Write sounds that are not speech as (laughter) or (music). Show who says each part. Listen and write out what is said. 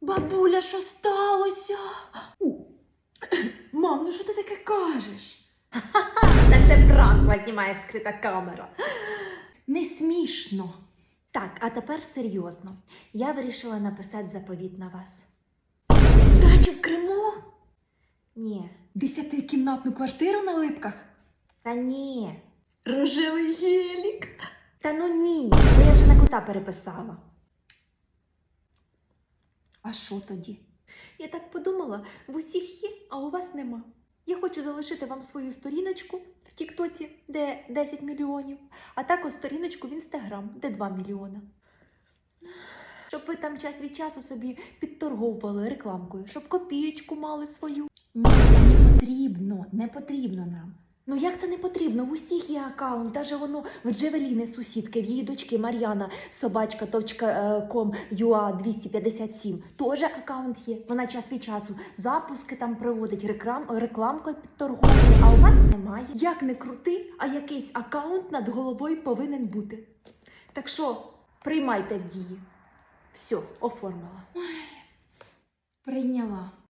Speaker 1: Бабуля, що сталося? Мам, ну що ти таке кажеш? (laughs)
Speaker 2: Та це пранк вас знімає скрита камера.
Speaker 1: Не смішно.
Speaker 2: Так, а тепер серйозно. Я вирішила написати заповіт на вас.
Speaker 1: Дача в Криму?
Speaker 2: Ні.
Speaker 1: Десятикімнатну квартиру на липках?
Speaker 2: Та ні.
Speaker 1: Рожевий гелік.
Speaker 2: Та ну ні. Бо я вже на кота переписала.
Speaker 1: А що тоді?
Speaker 2: Я так подумала, в усіх є, а у вас нема. Я хочу залишити вам свою сторіночку в Тіктоці, де 10 мільйонів, а також сторіночку в Інстаграм, де 2 мільйона. Щоб ви там час від часу собі підторговували рекламкою, щоб копієчку мали свою.
Speaker 1: Мама, не потрібно, не потрібно нам.
Speaker 2: Ну як це не потрібно? В усіх є аккаунт, даже воно в Джевеліни сусідки, в її дочки Мар'яна, собачка, точка, ком, юа 257. Теж аккаунт є. Вона час від часу запуски там проводить, реклам, рекламкою підторговує, а у вас немає. Як не крути, а якийсь аккаунт над головою повинен бути. Так що приймайте в дії. Все, оформила.
Speaker 1: Прийняла.